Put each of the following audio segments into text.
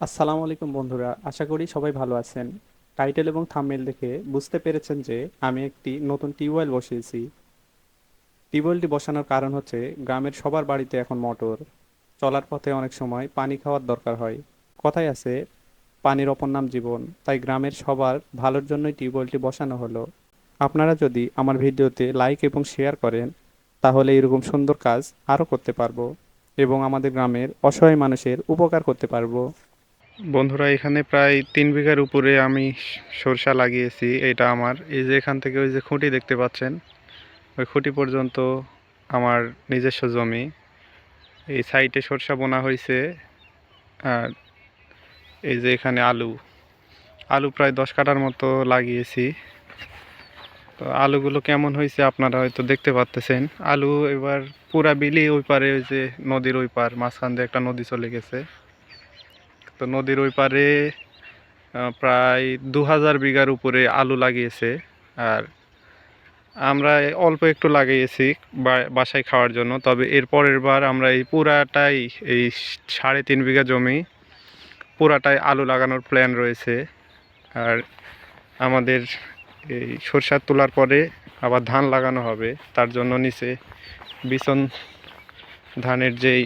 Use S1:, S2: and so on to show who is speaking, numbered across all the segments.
S1: আসসালামু আলাইকুম বন্ধুরা, আশা করি সবাই ভালো আছেন। টাইটেল এবং থাম্বনেল দেখে বুঝতে পেরেছেন যে আমি একটি নতুন টিউবওয়েল বসিয়েছি। টিউবওয়েলটি বসানোর কারণ হচ্ছে গ্রামের সবার বাড়িতে এখন মোটর। চলার পথে অনেক সময় পানি খাওয়ার দরকার হয়। কথায় আছে, পানির অপর নাম জীবন, তাই গ্রামের সবার ভালোর জন্যই টিউবওয়েলটি বসানো হলো। আপনারা যদি আমার ভিডিওতে লাইক এবং শেয়ার করেন তাহলে এরকম সুন্দর কাজ আরও করতে পারব এবং আমাদের গ্রামের অসহায় মানুষের উপকার করতে পারব। বন্ধুরা, এখানে প্রায় তিন বিঘার উপরে আমি সরষা লাগিয়েছি। এটা আমার। এই যে এখান থেকে ওই যে খুঁটি দেখতে পাচ্ছেন, ওই খুঁটি পর্যন্ত আমার নিজস্ব জমি। এই সাইডে সরষা বোনা হয়েছে আর এই যে এখানে আলু। আলু প্রায় দশ কাটার মতো লাগিয়েছি। তো আলুগুলো কেমন হয়েছে আপনারা হয়তো দেখতে পাচ্তেছেন আলু এবার পুরা বিলি ওই পারে ওই যে নদীর ওই পার, মাঝখান দিয়ে একটা নদী চলে গেছে। তো নদীর ওই পারে প্রায় দু হাজার বিঘার উপরে আলু লাগিয়েছে। আর আমরা অল্প একটু লাগিয়েছি বাসায় খাওয়ার জন্য, তবে এর পরের বার আমরা এই পুরাটাই, এই সাড়ে তিন বিঘা জমি পুরাটাই আলু লাগানোর প্ল্যান রয়েছে। আর আমাদের এই সরষা তোলার পরে আবার ধান লাগানো হবে। তার জন্য নিচে বিচন ধানের যেই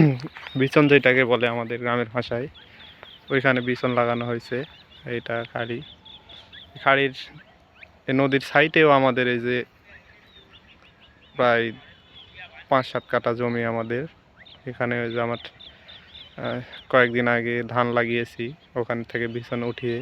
S1: বিচন যেটাকে বলে আমাদের গ্রামের ভাষায়, ওইখানে বিচন লাগানো হয়েছে। এইটা খাড়ি। খাড়ির নদীর সাইডেও আমাদের এই যে প্রায় পাঁচ সাত কাঠা জমি আমাদের। এখানে ওই যে আমার কয়েকদিন আগে ধান লাগিয়েছি, ওখান থেকে বিছন উঠিয়ে